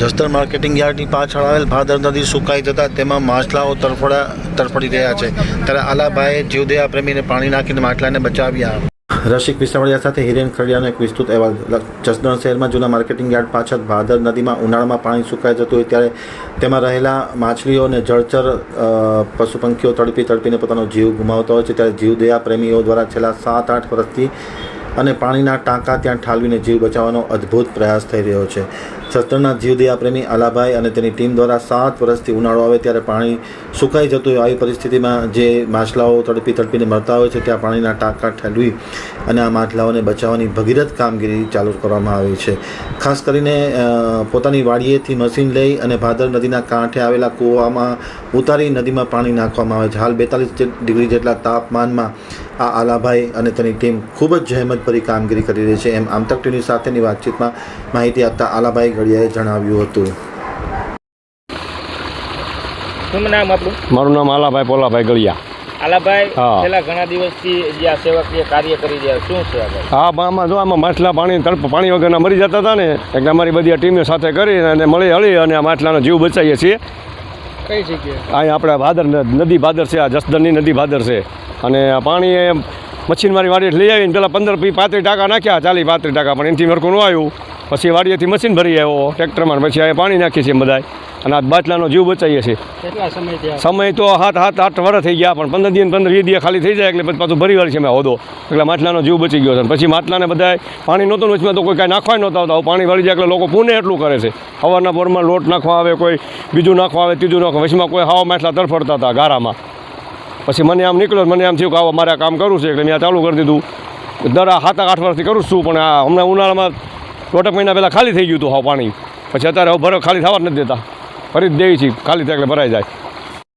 જસ્તર marketing યાર્ડની પાછળ આવેલ ભાદર નદી સુકાઈ જતાં તેમાં માછલાઓ તરફડા તરફડી રહ્યા છે. ત્યારે આલાભાઈએ જીવદયા પ્રેમીને પાણી નાખીને માછલાને બચાવ્યા. રસિક વિસાવડિયા સાથે હિરેન ખડિયાનો એક વિસ્તૃત અહેવાલ. જસદણ શહેરમાં જૂના માર્કેટિંગ યાર્ડ પાછળ ભાદર નદીમાં ઉનાળામાં પાણી સુકાઈ જતું હોય ત્યારે તેમાં રહેલા માછલીઓ અને જળચર પશુ પંખીઓ તડપી તડપીને પોતાનો જીવ ગુમાવતા હોય છે. ત્યારે જીવદયા પ્રેમીઓ દ્વારા છેલ્લા સાત આઠ વર્ષથી અને પાણીના ટાંકા ત્યાં ઠાલવીને જીવ બચાવવાનો અદ્ભુત પ્રયાસ થઈ રહ્યો છે. સસ્તરના જીવદયા પ્રેમી આલાભાઈ અને તેની ટીમ દ્વારા સાત વર્ષથી ઉનાળો આવે ત્યારે પાણી સુકાઈ જતું હોય આવી પરિસ્થિતિમાં જે માછલાઓ તડપી તડપીને મરતા હોય છે, ત્યાં પાણીના ટાંકા ઠાલવી અને આ માછલાઓને બચાવવાની ભગીરથ કામગીરી ચાલુ કરવામાં આવી છે. ખાસ કરીને પોતાની વાડીએથી મશીન લઈ અને ભાદર નદીના કાંઠે આવેલા કૂવામાં ઉતારી નદીમાં પાણી નાખવામાં આવે છે. હાલ બેતાલીસ ડિગ્રી જેટલા તાપમાનમાં આ આલાભાઈ અને તેની ટીમ ખૂબ જ જહેમતભરી કામગીરી કરી રહી છે. એમ આમતક ટીવી સાથેની વાતચીતમાં માહિતી આપતા આલાભાઈ ઘડિયાએ જણાવ્યું હતું. શું નામ આપણું મારું નામ આલાભાઈ પોલાભાઈ ગળિયા. આલાભાઈ. છેલ્લા ઘણા દિવસથી જે આ સેવાકીય કાર્ય કરી રહ્યા શું છે હા આમાં જો આમાં માછલા પાણી તડપ પાણી વગરના મરી જતા હતા ને એટલે અમારી બધી ટીમે સાથે કરી અને મળી હળી અને આ માછલાનો જીવ બચાવીએ છીએ. કઈ જગ્યાએ? અહીંયા આપણે ભાદર નદી ભાદર છે આ જસદરની નદી ભાદર છે. અને આ પાણી એ મશીનવાળી વાડીએ લઈ આવીને પહેલાં પંદર પી પાંત્રીસ ટાંકા નાખ્યા ચાલી પાંત્રીસ ટાંકા પણ એનાથી મરકું ન આવ્યું. પછી વાડીએથી મશીન ભરી આવ્યો ટ્રેક્ટરમાં પછી આ પાણી નાખીએ છીએ બધાય. અને આ બાટલાનો જીવ બચાવીએ છીએ. સમય તો હાથ હાથ આઠ વર્ષ થઈ ગયા પણ પંદર દિવસ પંદર વીસ દિવસ ખાલી થઈ જાય એટલે પછી પાછું ભરી વાળી છે મેં હોદો. એટલે માટલાનો જીવ બચી ગયો છે. પછી માટલાને બધા પાણી નહોતું વચમાં તો કોઈ કાંઈ નાખવા નહોતા આવતા. પાણી વાળી જાય એટલે લોકો પૂને એટલું કરે છે. સવારના પોરમાં લોટ નાખવા આવે કોઈ બીજું નાખવા આવે ત્રીજું નાખવા વચમાં કોઈ હવા માટલા તરફડતા હતા ગારામાં. પછી મને આમ નીકળ્યો મને આમ થયું કે આવો મારે આ કામ કરવું છે, એટલે મેં આ ચાલુ કરી દીધું. દર આ સાત આઠ વર્ષથી કરું છું, પણ આ હમણાં ઉનાળામાં દોઢક મહિના પહેલાં ખાલી થઈ ગયું હતું હા પાણી. પછી અત્યારે ભરો, ખાલી થવા જ નથી દેતા. ફરી જ દેવી છીએ ખાલી થાય એટલે ભરાઈ જાય.